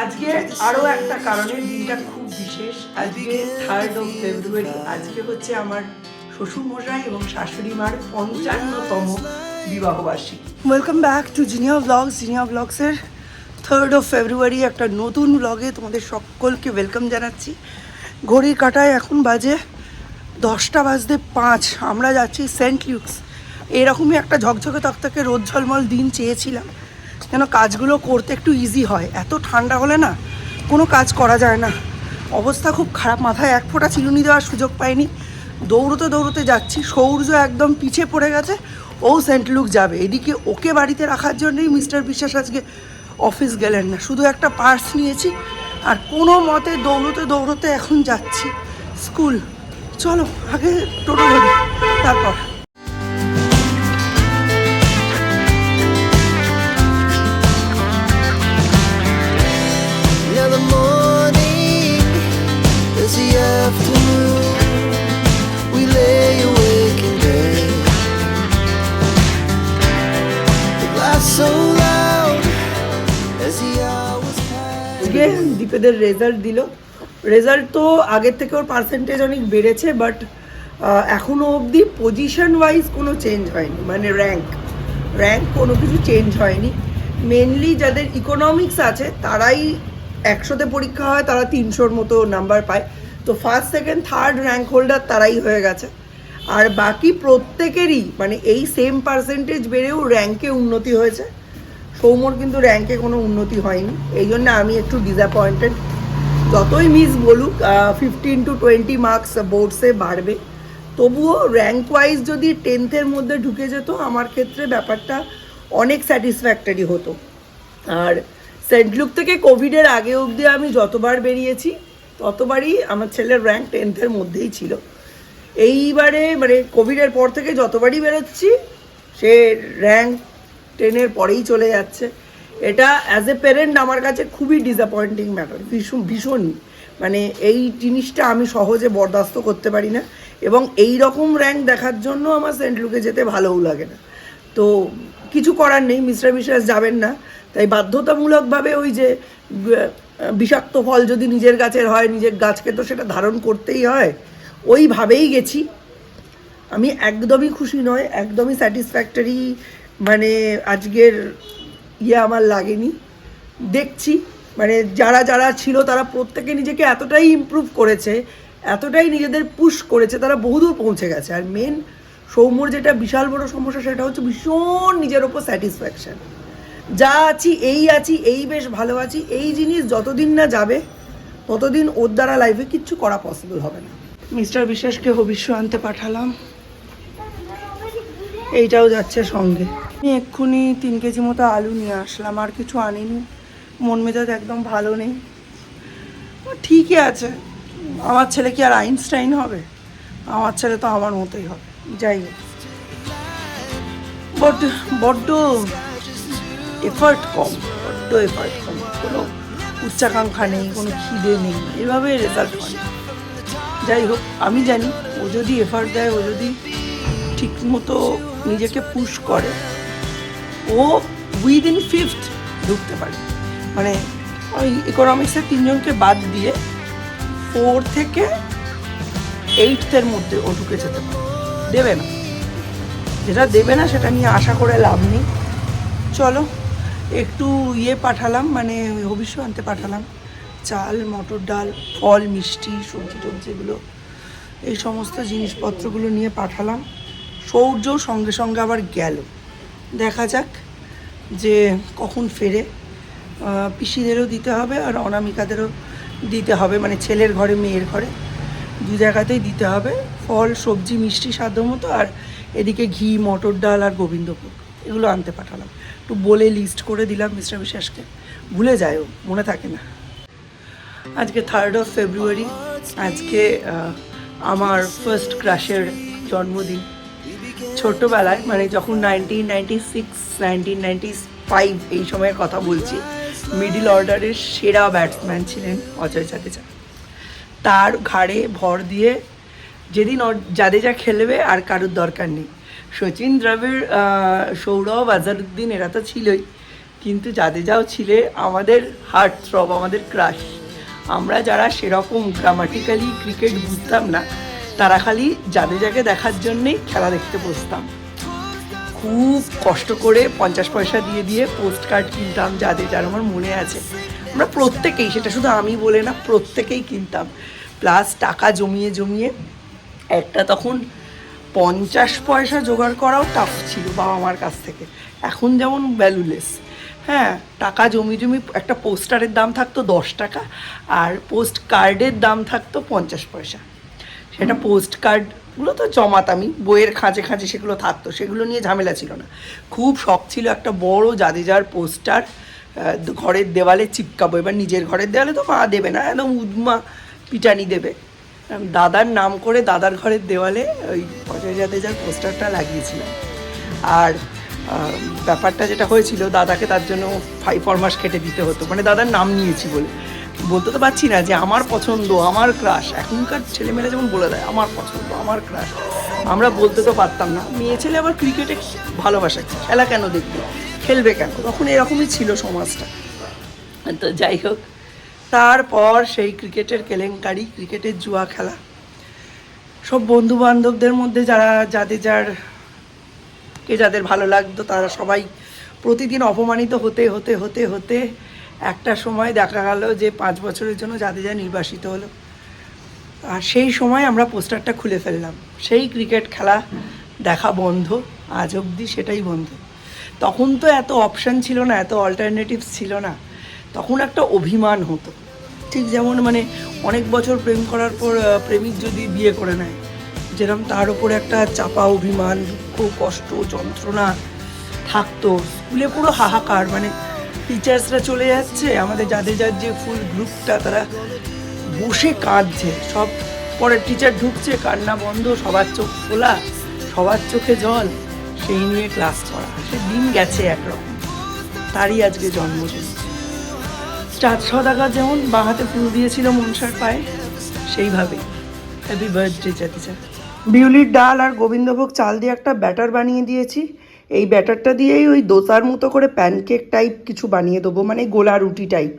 আজকে আরও একটা কারণে দিনটা খুব বিশেষ। আজকে থার্ড অফ ফেব্রুয়ারি আজকে হচ্ছে আমার শ্বশুর মশাই এবং শাশুড়ি মার পঞ্চান্নতম বিবাহ বার্ষিকী welcome back to Jinia blogs Jinia ব্লগসের third of February একটা নতুন ব্লগে তোমাদের সকলকে ওয়েলকাম জানাচ্ছি। ঘড়ির কাটায় এখন বাজে দশটা বাজতে পাঁচ। আমরা যাচ্ছি সেন্ট লিউক্স এরকমই একটা ঝকঝকে তকতকে রোদ ঝলমল দিন চেয়েছিলাম। যেন কাজগুলো করতে একটু ইজি হয়। এত ঠান্ডা হলে না কোনো কাজ করা যায় না। অবস্থা খুব খারাপ, মাথায় এক ফোঁটা চিরুনি দেওয়ার সুযোগ পাইনি। দৌড়তে দৌড়তে যাচ্ছি, সৌর্য একদম পিছে পড়ে গেছে, ও সেন্ট লুক যাবে। এদিকে ওকে বাড়িতে রাখার জন্যই মিস্টার বিশ্বাস আজকে অফিস গেলেন না। শুধু একটা পার্স নিয়েছি আর কোনো মতে দৌড়তে দৌড়তে এখন যাচ্ছি। স্কুল, চলো, আগে টোটো ধরি, তারপর। দীপেদের রেজাল্ট দিল। রেজাল্ট তো আগের থেকে ওর পার্সেন্টেজ অনেক বেড়েছে বাট এখনও অবধি পজিশন ওয়াইজ কোনো চেঞ্জ হয়নি মানে র্যাঙ্ক র্যাঙ্ক কোনো কিছু চেঞ্জ হয়নি। মেনলি যাদের ইকোনমিক্স আছে, তারাই একশোতে পরীক্ষা হয়, তারা তিনশোর মতো নাম্বার পায়। তো first second third rank holder তারাই হয়ে গেছে। আর বাকি প্রত্যেকেরই মানে এই সেম পার্সেন্টেজ বেড়েও র্যাঙ্কে উন্নতি হয়েছে। সৌমর কিন্তু র্যাঙ্কে কোনো উন্নতি হয়নি। এই জন্য আমি একটু ডিসঅ্যাপয়েন্টেড যতই মিস বলুক ফিফটিন টু টোয়েন্টি মার্কস বোর্ডসে বাড়বে। তবুও র্যাঙ্ক ওয়াইজ যদি টেন্থের মধ্যে ঢুকে যেত, আমার ক্ষেত্রে ব্যাপারটা অনেক স্যাটিসফ্যাক্টরি হতো। আর সেন্ট লুক থেকে কোভিডের আগে অবধি আমি যতবার বেরিয়েছি, ততবারই আমার ছেলের র্যাঙ্ক টেন্থের মধ্যেই ছিল। এইবারে মানে কোভিডের পর থেকে যতবারই বেরোচ্ছি, সে র্যাঙ্ক টেনের পরেই চলে যাচ্ছে। এটা অ্যাজ এ প্যারেন্ট আমার কাছে খুবই ডিসঅ্যাপয়েন্টিং ম্যাটার ভীষণ, ভীষণই। মানে এই জিনিসটা আমি সহজে বরদাস্ত করতে পারি না এবং এই রকম র্যাঙ্ক দেখার জন্য আমার সেন্ট লুকে যেতে ভালোও লাগে না। তো কিছু করার নেই, মিস্টার বিশ্বাস যাবেন না। তাই বাধ্যতামূলকভাবে ওই যে বিষাক্ত ফল যদি নিজের গাছের হয়, নিজের গাছকে তো সেটা ধারণ করতেই হয়, ওইভাবেই গেছি। আমি একদমই খুশি নয়, একদমই স্যাটিসফ্যাক্টরি মানে আজকের ইয়ে আমার লাগেনি। দেখছি মানে যারা যারা ছিল তারা প্রত্যেকে নিজেকে এতটাই ইমপ্রুভ করেছে, এতটাই নিজেদের পুশ করেছে, তারা বহুদূর পৌঁছে গেছে। আর মেন সৌম্যর যেটা বিশাল বড় সমস্যা, সেটা হচ্ছে ভীষণ নিজের ওপর স্যাটিসফ্যাকশন যা আছি, এই আছি, এই বেশ ভালো আছি, এই জিনিস যতদিন না যাবে, ততদিন ওর দ্বারা লাইফে কিচ্ছু করা পসিবল হবে না। মিস্টার বিশ্বাসকে ভবিষ্য আনতে পাঠালাম। এইটাও যাচ্ছে সঙ্গে। আমি এক্ষুনি তিন কেজি মতো আলু নিয়ে আসলাম, আর কিছু আনিনি। মন মেজাজ একদম ভালো নেই। ঠিকই আছে। আমার ছেলে কি আর আইনস্টাইন হবে? আমার ছেলে তো আমার মতোই হবে। যাই হোক। বড্ড বড্ড এফার্ট কম, বড্ড এফার্ট কম। কোনো উচ্চাকাঙ্ক্ষা নেই, কোনো খিদে নেই। এভাবে রেজাল্ট হয়। যাই হোক, আমি জানি, ও যদি এফার্ট দেয়, ও যদি ঠিক মতো নিজেকে পুশ করে ও উইদিন ফিফথ ঢুকতে পারে। মানে ওই ইকোনমিক্সের তিনজনকে বাদ দিয়ে ফোর থেকে এইটথের মধ্যে ও ঢুকে যেতে পারে। দেবে না। যেটা দেবে না সেটা নিয়ে আশা করে লাভ নেই। চলো, একটু ইয়ে পাঠালাম মানে ভবিষ্য আনতে পাঠালাম। চাল, মটর ডাল, ফল, মিষ্টি, সবজি টবজি এগুলো, এই সমস্ত জিনিসপত্রগুলো নিয়ে পাঠালাম। সৌর্য সঙ্গে সঙ্গে আবার গেল। দেখা যাক যে কখন ফেরে। পিসিদেরও দিতে হবে আর অনামিকাদেরও দিতে হবে মানে ছেলের ঘরে, মেয়ের ঘরে। দু জায়গাতেই দিতে হবে, ফল, সবজি, মিষ্টি সাধ্য মতো, আর এদিকে ঘি, মটর ডাল আর গোবিন্দভোগ। এগুলো আনতে পাঠালাম। একটু বলে লিস্ট করে দিলাম মিস্টার বিশ্বাসকে। ভুলে যায় ও মনে থাকে না। আজকে থার্ড অফ ফেব্রুয়ারি আজকে আমার ফার্স্ট ক্রাশের জন্মদিন। ছোট্টবেলায় মানে যখন nineteen ninety six nineteen ninety five এই সময়ের কথা বলছি মিডিল অর্ডারের সেরা ব্যাটসম্যান ছিলেন অজয় জাদেজা। তার ঘাড়ে ভর দিয়ে যেদিন জাদেজা খেলবে আর কারোর দরকার নেই। সচিন দ্রাবিড় সৌরভ আজারুদ্দিন এরা তো ছিলই, কিন্তু জাদেজাও ছিলে আমাদের হার্ট থ্রব আমাদের ক্রাশ আমরা যারা সেরকম গ্রামাটিক্যালি ক্রিকেট বুঝতাম না তারা খালি জাদেজাকে দেখার জন্যেই খেলা দেখতে বসতাম। খুব কষ্ট করে পঞ্চাশ পয়সা দিয়ে দিয়ে পোস্ট কার্ড কিনতাম যার আমার মনে আছে। আমরা প্রত্যেকেই, সেটা শুধু আমি বলে না, প্রত্যেকেই কিনতাম। প্লাস টাকা জমিয়ে জমিয়ে একটা তখন পঞ্চাশ পয়সা জোগাড় করাও টাফ ছিল বাবা মার কাছ থেকে। এখন যেমন ভ্যালুলেস হ্যাঁ টাকা জমি জমি, একটা পোস্টারের দাম থাকতো দশ টাকা আর পোস্ট কার্ডের দাম থাকতো পঞ্চাশ পয়সা। সেটা পোস্ট কার্ডগুলো তো জমাতামই, বইয়ের খাঁচে খাঁচে সেগুলো থাকতো, সেগুলো নিয়ে ঝামেলা ছিল না। খুব শখ ছিল একটা বড় জাদেজার পোস্টার ঘরের দেওয়ালে চিপকাবো, এবার নিজের ঘরের দেওয়ালে তো মা দেবে না, একদম উদমা পিটানি দেবে। দাদার নাম করে দাদার ঘরের দেওয়ালে ওই অজয় জাদেজার পোস্টারটা লাগিয়েছিলাম। আর ব্যাপারটা যেটা হয়েছিল, দাদাকে তার জন্য ফাইভ ফরমাস কেটে দিতে হতো মানে দাদার নাম নিয়েছি বলে। বলতে তো পারছি না যে আমার পছন্দ, আমার ক্রাশ এখনকার ছেলেমেয়েরা যেমন বলে দেয়, আমার পছন্দ, আমার ক্রাশ আমরা বলতে তো পারতাম না। মেয়ে ছেলে আবার ক্রিকেটে ভালোবাসে। খেলা কেন দেখবে? খেলবে কেন? তখন এরকমই ছিল সমাজটা। তো যাই হোক, তারপর সেই ক্রিকেটের কেলেঙ্কারি, ক্রিকেটের জুয়া খেলা। সব বন্ধু বান্ধবদের মধ্যে যারা, যাদের যার, কে যাদের ভালো লাগতো, তারা সবাই প্রতিদিন অপমানিত হতে হতে হতে হতে একটা সময় দেখা গেল যে পাঁচ বছরের জন্য যাদের যা নির্বাসিত হলো। আর সেই সময় আমরা পোস্টারটা খুলে ফেললাম। সেই ক্রিকেট খেলা দেখা বন্ধ, আজ অবধি সেটাই বন্ধ। তখন তো এত অপশান ছিল না, এত অল্টারনেটিভ ছিল না। তখন একটা অভিমান হতো। ঠিক যেমন মানে অনেক বছর প্রেম করার পর প্রেমিক যদি বিয়ে করে নেয় যেরকম তার উপরে একটা চাপা অভিমান, দুঃখ, কষ্ট, যন্ত্রণা থাকতো। স্কুলে পুরো হাহাকার মানে টিচার্সরা চলে যাচ্ছে, আমাদের যাদের যার যে ফুল গ্রুপটা তারা বসে কাঁদছে। সব পরে টিচার ঢুকছে, কান্না বন্ধ, সবার চোখ খোলা, সবার চোখে জল, সেই নিয়ে ক্লাস করা। সে দিন গেছে একরকম। তারই আজকে জন্মদিন। চাঁদ সদাগর যেমন বাঁ হাতে ফুল দিয়েছিল মনসার পায়ে, সেইভাবেই। হ্যাপি বার্থডে চাতিচা বিউলির ডাল আর গোবিন্দভোগ চাল দিয়ে একটা ব্যাটার বানিয়ে দিয়েছি। এই ব্যাটারটা দিয়েই ওই দোসার মতো করে প্যানকেক টাইপ কিছু বানিয়ে দেবো মানে গোলা রুটি টাইপ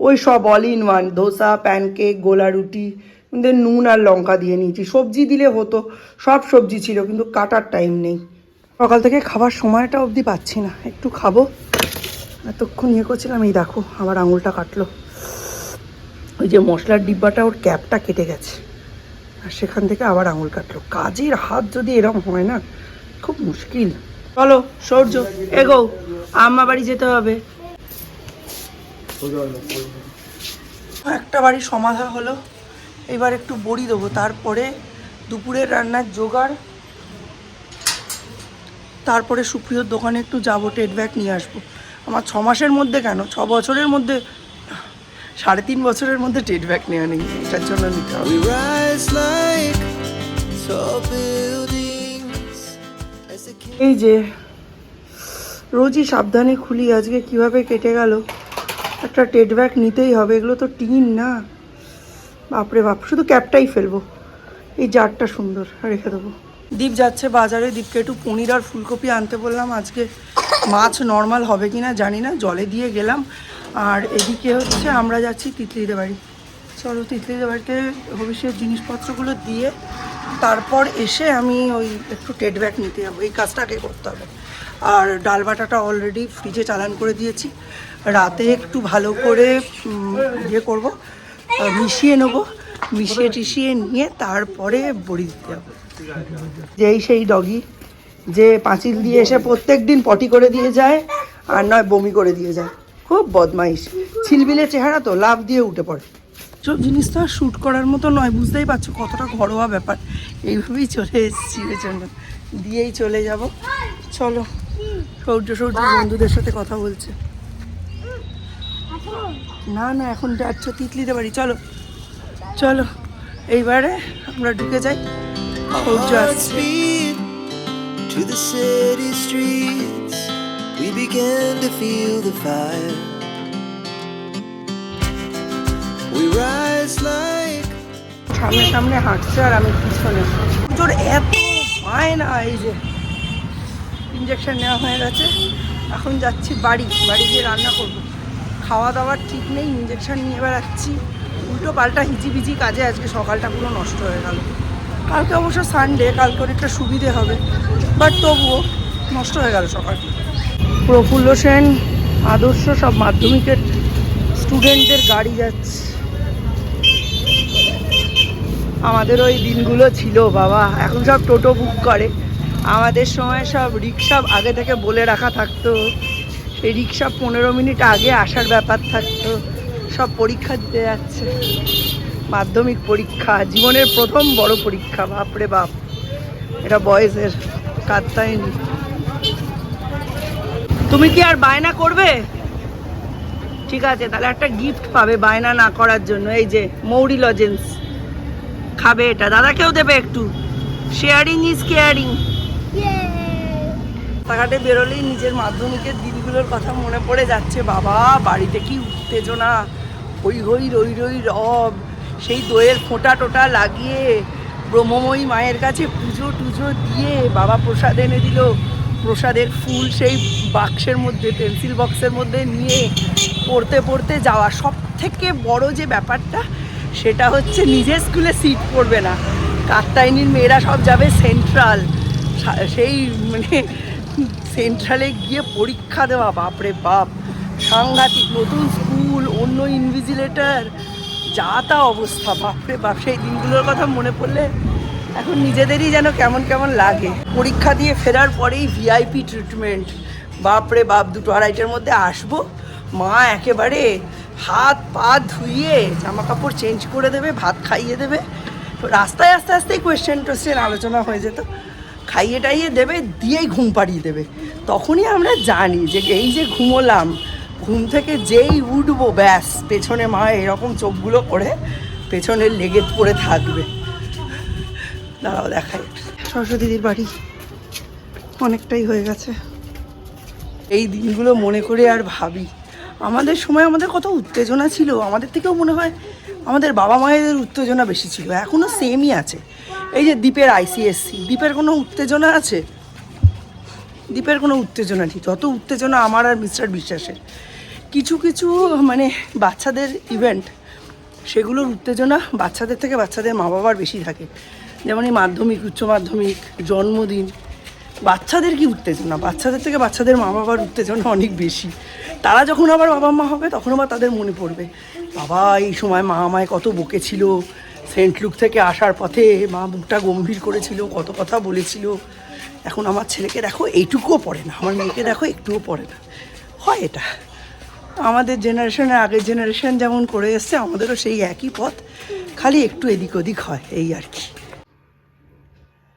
ওই সব all in one dosa pancake গোলা রুটি কিন্তু নুন আর লঙ্কা দিয়ে নিয়েছি। সবজি দিলে হতো, সব সবজি ছিল, কিন্তু কাটার টাইম নেই। সকাল থেকে খাবার সময়টা অবধি পাচ্ছি না, একটু খাব। এতক্ষণ ইয়ে করছিলাম, এই দেখো আবার আঙুলটা কাটলো। ওই যে মশলার ডিব্বাটা, ওর ক্যাপটা কেটে গেছে। আর সেখান থেকে আবার আঙুল কাটলো। কাজের হাত যদি এরকম হয় না, খুব মুশকিল। চলো সৌর্য এগো আম্মা বাড়ি যেতে হবে। একটা বাড়ি সমাধা হলো। এবার একটু বড়ি দেবো তারপরে দুপুরের রান্নার জোগাড়। তারপরে সুপ্রিয়র দোকানে একটু যাব টেট ব্যাগ নিয়ে আসব। আমার ছ মাসের মধ্যে কেন? ছ বছরের মধ্যে সাড়ে তিন বছরের মধ্যে টেট ব্যাগ নেওয়া নেই এটার জন্য নিতে হবে। এই যে, রোজই সাবধানে খুলি, আজকে কীভাবে কেটে গেল? একটা টেট ব্যাগ নিতেই হবে, এগুলো তো টিন না। বাপরে বাপ, শুধু ক্যাপটাই ফেলব। এই জারটা সুন্দর, রেখে দেবো। দীপ যাচ্ছে বাজারে, দীপকে একটু পনির আর ফুলকপি আনতে বললাম, আজকে মাছ নর্মাল হবে কি না জানি না, জলে দিয়ে গেলাম। আর এদিকে হচ্ছে আমরা যাচ্ছি তিতলিদের বাড়ি। চলো তিতলিদের বাড়িতে ভবিষ্যৎ জিনিসপত্রগুলো দিয়ে তারপর এসে আমি ওই একটু টেট ব্যাগ নিতে যাব। এই কাজটা আগে করতে হবে। আর ডাল বাটাটা অলরেডি ফ্রিজে চালান করে দিয়েছি। রাতে একটু ভালো করে ইয়ে করব মিশিয়ে নেব। মিশিয়ে টিশিয়ে নিয়ে তারপরে বড়ি দিতে হবে যেই সেই ডগি যে পাঁচিল দিয়ে এসে প্রত্যেক দিন পটি করে দিয়ে যায়, আর নয় বমি করে দিয়ে যায়। খুব বদমাইশ। ছিলবিলে চেহারা তো লাভ দিয়ে উঠে পড়ে। সব জিনিস তো আর শ্যুট করার মতো নয় বুঝতেই পারছ কতটা ঘরোয়া ব্যাপার। এইভাবেই চলে এসেছি ওই জন্য দিয়েই চলে যাব। চলো সৌর্য সৌর্য বন্ধুদের সাথে কথা বলছে। না না এখন যাচ্ছ তিতলিতে বাড়ি চলো। চলো এইবারে আমরা ঢুকে যাই। সৌর্য আসছে। to the city streets. We began to feel the fire. সামনে সামনে হাঁটছে আর আমি পিছনে। পুজোর এত না এই যে ইঞ্জেকশন নেওয়া হয়ে গেছে। এখন যাচ্ছি বাড়ি বাড়ি গিয়ে রান্না করব। খাওয়া দাওয়ার ঠিক নেই ইঞ্জেকশন নিয়ে বেড়াচ্ছি উল্টো পাল্টা হিজিবিজি কাজে আজকে সকালটা পুরো নষ্ট হয়ে গেল। কালকে অবশ্য সানডে কালকে অনেকটা সুবিধে হবে। বাট তবুও নষ্ট হয়ে গেল সকালটা প্রফুল্ল সেন, আদর্শ সব মাধ্যমিকের স্টুডেন্টদের গাড়ি যাচ্ছে। আমাদের ওই দিনগুলো ছিল বাবা। এখন সব টোটো বুক করে। আমাদের সময় সব রিক্সা আগে থেকে বলে রাখা থাকতো। সেই রিক্সা পনেরো মিনিট আগে আসার ব্যাপার থাকতো। সব পরীক্ষা দিতে যাচ্ছে। মাধ্যমিক পরীক্ষা, জীবনের প্রথম বড় পরীক্ষা, বাপরে বাপ। এটা বয়সের কাত্তায়নি তুমি কি আর বায়না করবে? ঠিক আছে, তাহলে একটা গিফট পাবে বায়না না করার জন্য। এই যে, মৌরি লজেন্স খাবে এটা। দাদাকেও দেবে একটু? শেয়ারিং ইজ কেয়ারিং রাস্তাঘাটে বেরোলেই নিজের মাধ্যমিকের দিনগুলোর কথা মনে পড়ে যাচ্ছে। বাবা বাড়িতে কি উত্তেজনা? হই হই রই রই রব। সেই দইয়ের ফোঁটা টোটা লাগিয়ে ব্রহ্মময়ী মায়ের কাছে পুজো টুজো দিয়ে বাবা প্রসাদ এনে দিল। প্রসাদের ফুল সেই বাক্সের মধ্যে পেন্সিল বক্সের মধ্যে নিয়ে পড়তে পড়তে যাওয়া। সব থেকে বড় যে ব্যাপারটা সেটা হচ্ছে নিজের স্কুলে সিট পড়বে না। কাত্তায়নির মেয়েরা সব যাবে সেন্ট্রাল সেই মানে সেন্ট্রালে গিয়ে পরীক্ষা দেওয়া, বাপরে বাপ। সাংঘাতিক, নতুন স্কুল, অন্য ইনভিজিলেটার যা তা অবস্থা, বাপরে বাপ। সেই দিনগুলোর কথা মনে পড়লে এখন নিজেদেরই যেন কেমন কেমন লাগে। পরীক্ষা দিয়ে ফেরার পরেই ভিআইপি ট্রিটমেন্ট বাপরে বাপ, দুটো আড়াইটার মধ্যে আসব? মা একেবারে হাত পা ধুইয়ে জামা কাপড় চেঞ্জ করে দেবে ভাত খাইয়ে দেবে। তো রাস্তায় আস্তে আস্তেই কোয়েশ্চেন টোয়েশ্চেন আলোচনা হয়ে যেত। খাইয়ে টাইয়ে দেবে দিয়েই ঘুম পাড়িয়ে দেবে। তখনই আমরা জানি যে এই যে ঘুমোলাম ঘুম থেকে যেই উঠবো ব্যাস পেছনে মা এরকম চোখগুলো করে পেছনে লেগে পড়ে থাকবে। দাঁড়াও দেখাই। সরস্বতী দিদির বাড়ি। অনেকটাই হয়ে গেছে। এই দিনগুলো মনে করে আর ভাবি। আমাদের সময় আমাদের কত উত্তেজনা ছিল। আমাদের থেকেও মনে হয় আমাদের বাবা মায়েদের উত্তেজনা বেশি ছিল। এখনও সেমই আছে। এই যে দ্বীপের আইসিএসসি দ্বীপের কোনো উত্তেজনা আছে? দ্বীপের কোনো উত্তেজনা নেই। তত উত্তেজনা আমার আর মিস্টার বিশ্বাসের। কিছু কিছু মানে বাচ্চাদের ইভেন্ট সেগুলোর উত্তেজনা বাচ্চাদের থেকে বাচ্চাদের মা বাবার বেশি থাকে। যেমন এই মাধ্যমিক, উচ্চ মাধ্যমিক, জন্মদিন বাচ্চাদের কি উত্তেজনা? বাচ্চাদের থেকে বাচ্চাদের মা বাবার উত্তেজনা অনেক বেশি। তারা যখন আবার বাবা মা হবে, তখন আবার তাদের মনে পড়বে, বাবা, এই সময় মা আমায় কত বকেছিল। সেন্ট লুক থেকে আসার পথে মা মুখটা গম্ভীর করেছিল, কত কথা বলেছিল। এখন আমার ছেলেকে দেখো, এইটুকুও পড়ে না। আমার মেয়েকে দেখো, একটুও পড়ে না। হয় এটা। আমাদের জেনারেশনের আগের জেনারেশন যেমন করে এসছে, আমাদেরও সেই একই পথ। খালি একটু এদিক ওদিক হয়, এই আর কি।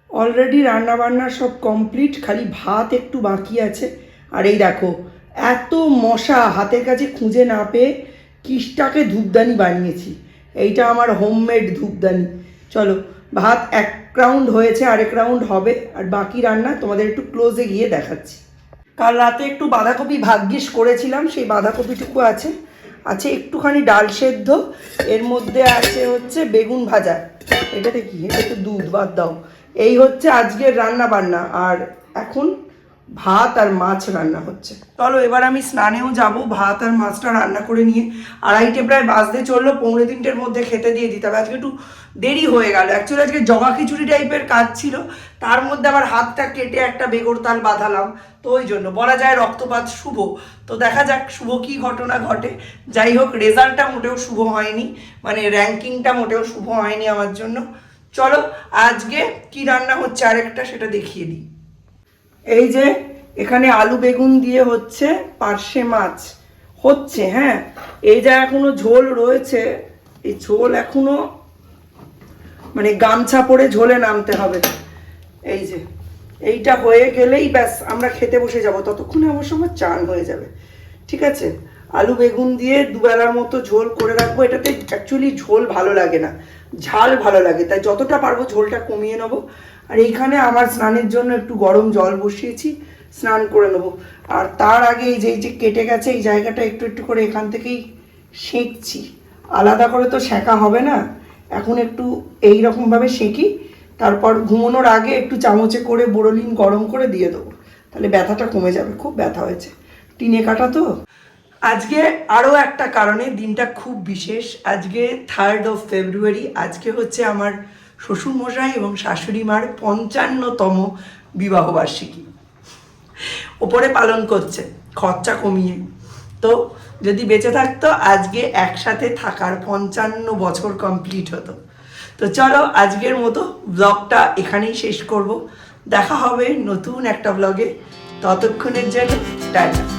অলরেডি রান্না বান্না সব কমপ্লিট খালি ভাত একটু বাকি আছে। আর এই দেখো, এত মশা হাতের কাছে খুঁজে না পেয়ে কিসটাকে ধূপদানি বানিয়েছি। এইটা আমার হোমমেড ধূপদানি। চলো, ভাত এক রাউন্ড হয়েছে, আরেক রাউন্ড হবে। আর বাকি রান্না তোমাদের একটু ক্লোজে গিয়ে দেখাচ্ছি। কাল রাতে একটু বাঁধাকপি ভাগ্যিস করেছিলাম, সেই বাঁধাকপিটুকু আছে। আছে একটুখানি ডাল সেদ্ধ, এর মধ্যে আছে হচ্ছে বেগুন ভাজা। এটাতে কি? এটা তো দুধ, বাদ দাও। এই হচ্ছে আজকের রান্না বান্না আর এখন ভাত আর মাছ রান্না হচ্ছে। চলো এবার আমি স্নানেও যাব, ভাত আর মাছটা রান্না করে নিয়ে। আড়াইটে প্রায় বাজতে চলল, পৌনে তিনটের মধ্যে খেতে দিয়ে দিতে হবে। আজকে একটু দেরি হয়ে গেল। অ্যাকচুয়ালি আজকে জগা খিচুড়ি টাইপের কাজ ছিল। তার মধ্যে আবার হাতটা কেটে একটা বেগর তাল বাঁধালাম। তো ওই জন্য বলা যায় রক্তপাত শুভ। তো দেখা যাক শুভ কি ঘটনা ঘটে। যাই হোক রেজাল্টটা মোটেও শুভ হয়নি। মানে র্যাঙ্কিংটা মোটেও শুভ হয়নি আমার জন্য। চলো, আজকে কি রান্না হচ্ছে আরেকটা সেটা দেখিয়ে দিই। এই যে, এখানে আলু বেগুন দিয়ে হচ্ছে পার্শে মাছ। হচ্ছে হ্যাঁ? এই যা এখনও ঝোল রয়েছে, এই ঝোল এখনও মানে গামছা পরে ঝোলে নামতে হবে। এই যে, এইটা হয়ে গেলেই ব্যাস, আমরা খেতে বসে যাব। ততক্ষণে অবশ্য আমার চান হয়ে যাবে। ঠিক আছে? আলু বেগুন দিয়ে দুবেলার মতো ঝোল করে রাখব। এটাতে অ্যাকচুয়ালি ঝোল ভালো লাগে না। ঝাল ভালো লাগে, তাই যতটা পারব ঝোলটা কমিয়ে নেব। আর এইখানে আমার স্নানের জন্য একটু গরম জল বসিয়েছি, স্নান করে নেব। আর তার আগে এই যে এই যে কেটে গেছে, এই জায়গাটা একটু একটু করে এখান থেকেই সেঁকছি। আলাদা করে তো সেঁকা হবে না, এখন একটু এই রকমভাবে সেঁকি, তারপর ঘুমানোর আগে একটু চামচে করে বোরোলিন গরম করে দিয়ে দেবো। তাহলে ব্যথাটা কমে যাবে, খুব ব্যথা হয়েছে। টিনে কাটা তো? আজকে আরও একটা কারণে দিনটা খুব বিশেষ। আজকে থার্ড অফ ফেব্রুয়ারি আজকে হচ্ছে আমার শ্বশুরমশাই এবং শাশুড়ি মার পঞ্চান্নতম বিবাহবার্ষিকী। ওপরে পালন করছে, খরচা কমিয়ে। তো যদি বেঁচে থাকতো, আজকে একসাথে থাকার পঞ্চান্ন বছর কমপ্লিট হতো। তো চলো আজকের মতো ব্লগটা এখানেই শেষ করব। দেখা হবে নতুন একটা ব্লগে ততক্ষণের জন্য, tata.